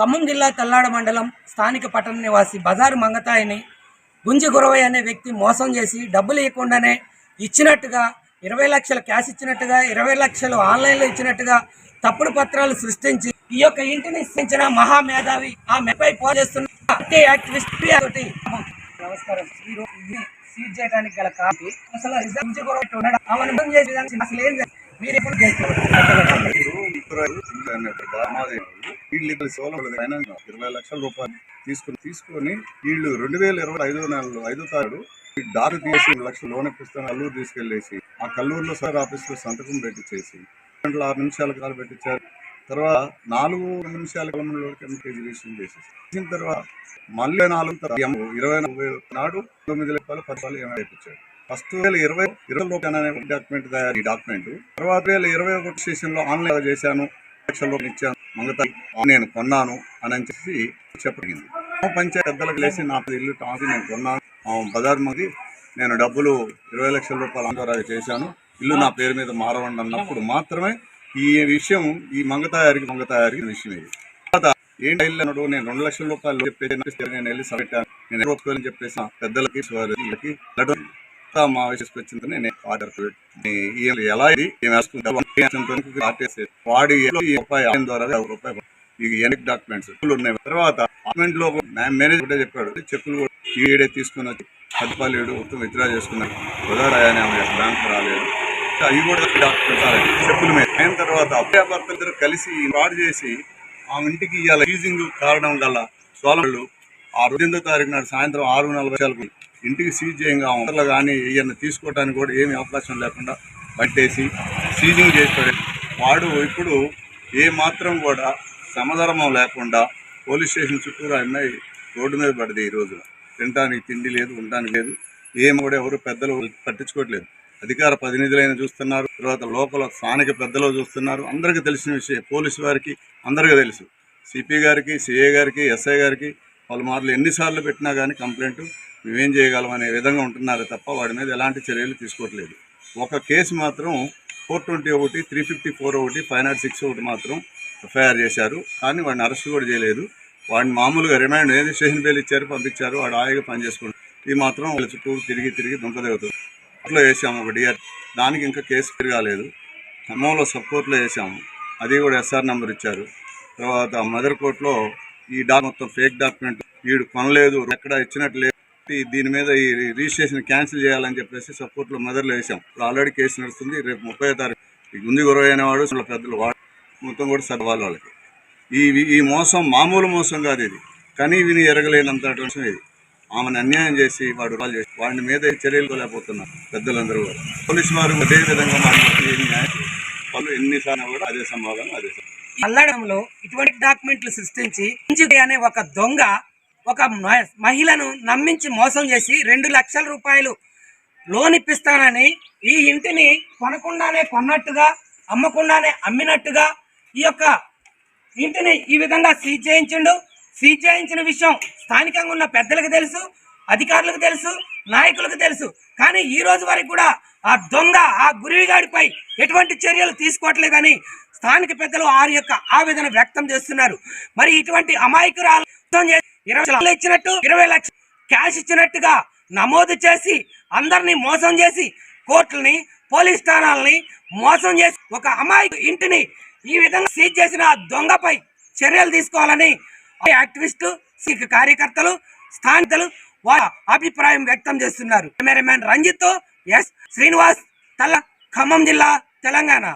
ఖమ్మం జిల్లా తల్లాడ మండలం స్థానిక పట్టణ నివాసి బజారు మంగతాయిని గుంజి గురవయ్య అనే వ్యక్తి మోసం చేసి డబ్బులు ఇవ్వకుండానే ఇచ్చినట్టుగా ఇరవై లక్షల క్యాష్ ఇచ్చినట్టుగా ఇరవై లక్షలు ఆన్లైన్లో ఇచ్చినట్టుగా తప్పుడు పత్రాలు సృష్టించి ఈ యొక్క ఇంటిని సృష్టించిన మహామేధావి ఆ మెపై పోజేస్తున్న యాక్టివిస్ట్ నమస్కారం. సీజ్ చేయడానికి గల కాపీ అసలు రిజర్వ్ అసలు ఏం ఇరవై లక్షల రూపాయలు తీసుకుని తీసుకొని వీళ్ళు రెండు వేల ఇరవై ఐదో నెలలో ఐదో తారీఖు దారి తీసి లక్ష లోన్ ఇప్పిస్తాను అల్లూరు తీసుకెళ్ళేసి ఆ కల్లూరులో సార్ ఆఫీస్లో సంతకం పెట్టించేసి గంటల ఆరు నిమిషాల కాలు పెట్టించారు తర్వాత నాలుగు నిమిషాల కాలంలో కేజీ రిజిస్ట్రేషన్ చేసేసి చేసిన తర్వాత మళ్ళీ నాలుగు తర్వాత ఇరవై నాడు తొమ్మిది లక్షలు పది రూపాయలు ఏమైనా పెట్టించాడు ఫస్ట్ వేల ఇరవై ఇరవై రూపాయలు డాక్యుమెంట్ తయారు ఈ డాక్యుమెంట్ తర్వాత వేల ఇరవై ఒకటి స్టేషన్లో ఆన్లైన్ చేశాను. లక్షల ఇచ్చాను. మంగత నేను కొన్నాను అని అని చెప్పి చెప్పడింది పంచాయతీ పెద్దలకు లేసి నా ఇల్లు టాకి నేను కొన్నాను. బజార్ మంది నేను డబ్బులు ఇరవై లక్షల రూపాయలు ఆందోళన చేశాను. ఇల్లు నా పేరు మీద మారవండి అన్నప్పుడు మాత్రమే ఈ విషయం ఈ మంగతాయారికి మంగతాయారికి విషయం ఇది. తర్వాత ఏంటి అన్నాడు? నేను రెండు లక్షల రూపాయలు చెప్పేసి నేను వెళ్ళి సబ్మిట్టాను నేను ఒప్పుకోని చెప్పేసి పెద్దలకి వారికి లెటర్ మా ఆఫీస్కి వచ్చింది నేను ఆర్డర్ ఎలా ఇది? వాడి రూపాయి ద్వారా ఒక రూపాయి ఈ ఎనిక్ డాక్యుమెంట్స్ ఉన్నాయి. తర్వాత డాక్యుమెంట్లో మేనేజర్ కూడా చెప్పాడు. చెక్కులు కూడా ఈడే తీసుకుని వచ్చి పదిపాలేడు మొత్తం విత్డ్రా చేసుకున్నాడు కుదరాయని ఆమె బ్యాంక్ రాలేదు. అవి కూడా డాక్యుమెంట్స్ చెప్పుల మీద అయిన తర్వాత అబ్బాయి భర్త కలిసి ఫ్రాడ్ చేసి ఆమె ఇంటికి ఇవాళ లీజింగ్ కారణం గల సోలళ్ళు ఆ ఎనిమిదో తారీఖు నాడు సాయంత్రం ఆరు నలభై ఇంటికి సీజ్ చేయంగా వంటలు కానీ ఏమన్నా తీసుకోవడానికి కూడా ఏమి అవకాశం లేకుండా పట్టేసి సీజింగ్ చేస్తాడు. వాడు ఇప్పుడు ఏ మాత్రం కూడా సమధర్మం లేకుండా పోలీస్ స్టేషన్ చుట్టూరు అమ్మాయి రోడ్డు మీద పడింది ఈ రోజున తినడానికి తిండి లేదు ఉండడానికి లేదు. ఏం కూడా ఎవరు పెద్దలు పట్టించుకోవట్లేదు. అధికార ప్రతినిధులైన చూస్తున్నారు తర్వాత లోపల స్థానిక పెద్దలు చూస్తున్నారు. అందరికీ తెలిసిన విషయం పోలీసు వారికి అందరికీ తెలుసు. సిపి గారికి సిఏ గారికి ఎస్ఐ గారికి పలుమార్లు ఎన్నిసార్లు పెట్టినా కానీ కంప్లైంట్ మేమేం చేయగలం అనే విధంగా ఉంటున్నారు తప్ప వాడి మీద ఎలాంటి చర్యలు తీసుకోవట్లేదు. ఒక కేసు మాత్రం ఫోర్ ట్వంటీ ఒకటి త్రీ ఫిఫ్టీ ఫోర్ ఒకటి ఫైవ్ నాట్ సిక్స్ ఒకటి మాత్రం ఎఫ్ఐఆర్ చేశారు. కానీ వాడిని అరెస్ట్ కూడా చేయలేదు. వాడిని మామూలుగా రిమాండ్ ఏది స్టేషన్ బెయిల్ ఇచ్చారు పంపించారు వాడు హాయిగా పనిచేసుకుంటారు ఈ మాత్రం వాళ్ళ చుట్టూ తిరిగి తిరిగి దుంపదేవుతుంది అట్లా వేసాము ఒక డిఆర్. దానికి ఇంకా కేసు తిరగాలేదు ఖమ్మంలో సబ్ కోర్టులో వేసాము. అది కూడా ఎస్ఆర్ నెంబర్ ఇచ్చారు. తర్వాత మదర్ కోర్టులో ఈ డా మొత్తం ఫేక్ డాక్యుమెంట్ వీడు కొనలేదు ఎక్కడ ఇచ్చినట్టు లేదు. ఈ దీని మీద ఈ రిజిస్ట్రేషన్ క్యాన్సిల్ చేయాలని చెప్పేసి సపోర్ట్లో కోర్టులో మదర్లో వేసాం ఇప్పుడు ఆల్రెడీ కేసు నడుస్తుంది. రేపు ముప్పై తారీఖు ముందు గుంది గురవ అనేవాడు పెద్దలు వాడు మొత్తం కూడా సర్వాలి వాళ్ళకి. ఈ ఈ మోసం మామూలు మోసం కాదు ఇది. కానీ విని ఎరగలేనంత ఇది. ఆమెను అన్యాయం చేసి వాడు వాళ్ళు చేసి వాడి మీద చర్యలు కోలేకపోతున్నారు పెద్దలందరూ కూడా. పోలీసు వారు అదే విధంగా వాళ్ళు ఎన్నిసార్లు కూడా అదే సమాధానం అదే అల్లడంలో ఇటువంటి డాక్యుమెంట్లు సృష్టించి అనే ఒక దొంగ ఒక మహిళను నమ్మించి మోసం చేసి రెండు లక్షల రూపాయలు లోన్ ఇప్పిస్తానని ఈ ఇంటిని కొనకుండానే కొన్నట్టుగా అమ్మకుండానే అమ్మినట్టుగా ఈ యొక్క ఇంటిని ఈ విధంగా సీజ్ చేయించిండు. సీజ్ చేయించిన విషయం స్థానికంగా ఉన్న పెద్దలకు తెలుసు అధికారులకు తెలుసు నాయకులకు తెలుసు. కానీ ఈ రోజు వరకు కూడా ఆ దొంగ ఆ గురివిగాడిపై ఎటువంటి చర్యలు తీసుకోవట్లేదని స్థానిక పెద్దలు వారి యొక్క ఆవేదన వ్యక్తం చేస్తున్నారు. మరి ఇటువంటి అమాయకురాలు ఇరవై లక్షలు ఇచ్చినట్టు ఇరవై లక్షలు క్యాష్ ఇచ్చినట్టుగా నమోదు చేసి అందరినీ మోసం చేసి కోర్టులని పోలీస్ స్థానాలని మోసం చేసి ఒక అమాయకు ఇంటిని ఈ విధంగా సీజ్ చేసిన దొంగపై చర్యలు తీసుకోవాలని యాక్టివిస్టు సిక్ కార్యకర్తలు స్థానికులు వారి అభిప్రాయం వ్యక్తం చేస్తున్నారు. కెమెరామ్యాన్ రంజిత్ ఎస్ శ్రీనివాస్ తల ఖమ్మం జిల్లా తెలంగాణ.